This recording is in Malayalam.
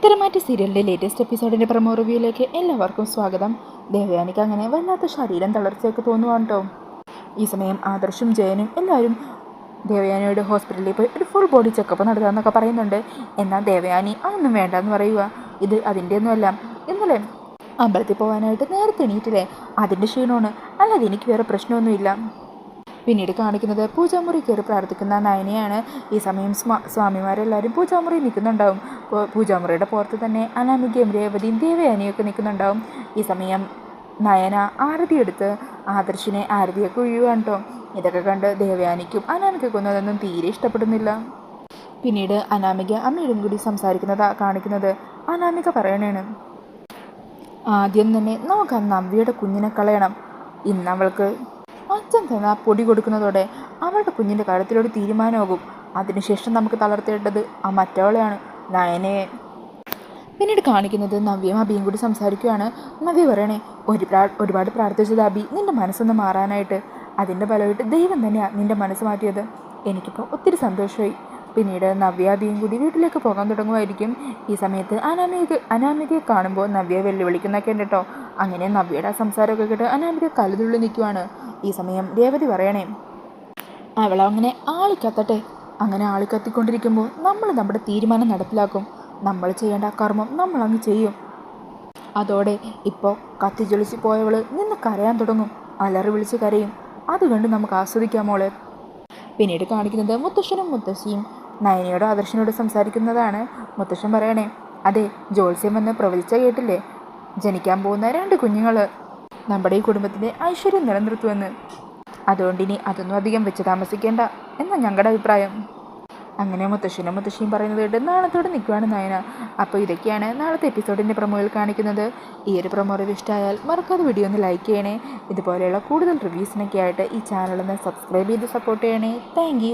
ഉത്തരമാറ്റി സീരിയലിന്റെ ലേറ്റസ്റ്റ് എപ്പിസോഡിന്റെ പ്രമോ റിവ്യൂയിലേക്ക് എല്ലാവർക്കും സ്വാഗതം. ദേവയാനിക്ക് അങ്ങനെ വല്ലാത്ത ശരീരം തളർച്ചയൊക്കെ തോന്നുവാണ് കേട്ടോ ഈ സമയം ആദർശും ജയനും എല്ലാവരും ദേവയാനിയുടെ ഹോസ്പിറ്റലിൽ പോയി ഒരു ഫുൾ ബോഡി ചെക്കപ്പ് നടത്താമെന്നൊക്കെ പറയുന്നുണ്ട്. എന്നാൽ ദേവയാനി അതൊന്നും വേണ്ടെന്ന് പറയുക ഇത് അതിന്റെ ഒന്നുമല്ല ഇന്നലെ അമ്പലത്തിൽ പോകാനായിട്ട് നേരത്തെ എണീറ്റില്ലേ? അതിന്റെ ക്ഷീണമാണ്. അല്ലാതെ എനിക്ക് വേറെ പ്രശ്നമൊന്നുമില്ല. പിന്നീട് കാണിക്കുന്നത് പൂജാമുറി കയറി പ്രാർത്ഥിക്കുന്ന നയനയാണ്. ഈ സമയം സ്വാ സ്വാമിമാരെല്ലാവരും പൂജാമുറി നിൽക്കുന്നുണ്ടാവും. പൂജാമുറിയുടെ പുറത്ത് തന്നെ അനാമികയും രേവതിയും ദേവയാനിയൊക്കെ നിൽക്കുന്നുണ്ടാവും. ഈ സമയം നയന ആരതി എടുത്ത് ആദർശിനെ ആരതിയൊക്കെ ഒഴിയുവാണ് കേട്ടോ ഇതൊക്കെ കണ്ട് ദേവയാനിക്കും അനാമികയ്ക്കൊന്നും അതൊന്നും തീരെ ഇഷ്ടപ്പെടുന്നില്ല. പിന്നീട് അനാമിക അമ്മയോടും കൂടി സംസാരിക്കുന്നതാ കാണിക്കുന്നത്. അനാമിക പറയണേണ്. ആദ്യം തന്നെ നമുക്ക് ആ കുഞ്ഞിനെ കളയണം. ഇന്ന് അവൾക്ക് അച്ഛൻ തന്ന പൊടി കൊടുക്കുന്നതോടെ അവളുടെ കുഞ്ഞിന്റെ കാര്യത്തിലൊരു തീരുമാനമാകും. അതിനുശേഷം നമുക്ക് തളർത്തേണ്ടത് ആ മറ്റവളെയാണ് നയനയെ പിന്നീട് കാണിക്കുന്നത് നവ്യയും അബിയും കൂടി സംസാരിക്കുകയാണ്. നവ്യ പറയണേ ഒരുപാട് ഒരുപാട് പ്രാർത്ഥിച്ചത് അബി നിന്റെ മനസ്സൊന്ന് മാറാനായിട്ട്. അതിന്റെ ഫലമായിട്ട് ദൈവം തന്നെയാണ് നിന്റെ മനസ്സ് മാറ്റിയത്. എനിക്കിപ്പോൾ ഒത്തിരി സന്തോഷമായി. പിന്നീട് നവ്യ അബിയും കൂടി വീട്ടിലേക്ക് പോകാൻ തുടങ്ങുമായിരിക്കും. ഈ സമയത്ത് അനാമിക അനാമികയെ കാണുമ്പോൾ നവ്യ വെല്ലുവിളിക്കുന്നൊക്കെ ഉണ്ട് കേട്ടോ. അങ്ങനെ നവ്യയുടെ സംസാരമൊക്കെ കേട്ട് അനാമിക കലതുള്ളി നിൽക്കുവാണ്. ഈ സമയം രേവതി പറയണേ അവളങ്ങനെ ആളിക്കത്തട്ടെ അങ്ങനെ ആളിക്കത്തിക്കൊണ്ടിരിക്കുമ്പോൾ നമ്മൾ നമ്മുടെ തീരുമാനം നടപ്പിലാക്കും. നമ്മൾ ചെയ്യേണ്ട കർമ്മം നമ്മൾ അങ്ങ് ചെയ്യും. അതോടെ ഇപ്പോൾ കത്തിജ്വലിച്ച് പോയവൾ നിന്ന് കരയാൻ തുടങ്ങും. അലറി വിളിച്ച് കരയും. അത് കണ്ട് നമുക്ക് ആസ്വദിക്കാം മോളെ. പിന്നീട് കാണിക്കുന്നത് മുത്തശ്ശനും മുത്തശ്ശിയും. നയനയോടും ആദർശനോട് സംസാരിക്കുന്നതാണ്. മുത്തശ്ശൻ പറയണേ അതെ ജോത്സ്യം വന്ന് പ്രവചിച്ച കേട്ടില്ലേ? ജനിക്കാൻ പോകുന്ന രണ്ട് കുഞ്ഞുങ്ങൾ നമ്മുടെ ഈ കുടുംബത്തിന്റെ ഐശ്വര്യം നിലനിർത്തുമെന്ന്. അതുകൊണ്ട് ഇനി അതൊന്നും അധികം വെച്ച് താമസിക്കേണ്ട എന്ന ഞങ്ങളുടെ അഭിപ്രായം. അങ്ങനെ മുത്തശ്ശനും മുത്തശ്ശിയും പറയുന്നത് കേട്ട് നാളത്തോടെ നിൽക്കുകയാണ് നയന. അപ്പോൾ ഇതൊക്കെയാണ് നാളത്തെ എപ്പിസോഡിന്റെ പ്രൊമോയിൽ കാണിക്കുന്നത്. ഈ ഒരു പ്രൊമോ റിവ്യൂ ഇഷ്ടമായാൽ മറക്കാതെ വീഡിയോ ഒന്ന് ലൈക്ക് ചെയ്യണേ. ഇതുപോലെയുള്ള കൂടുതൽ റിവ്യൂസിനൊക്കെ ആയിട്ട് ഈ ചാനലൊന്ന് സബ്സ്ക്രൈബ് ചെയ്ത് സപ്പോർട്ട് ചെയ്യണേ. താങ്ക്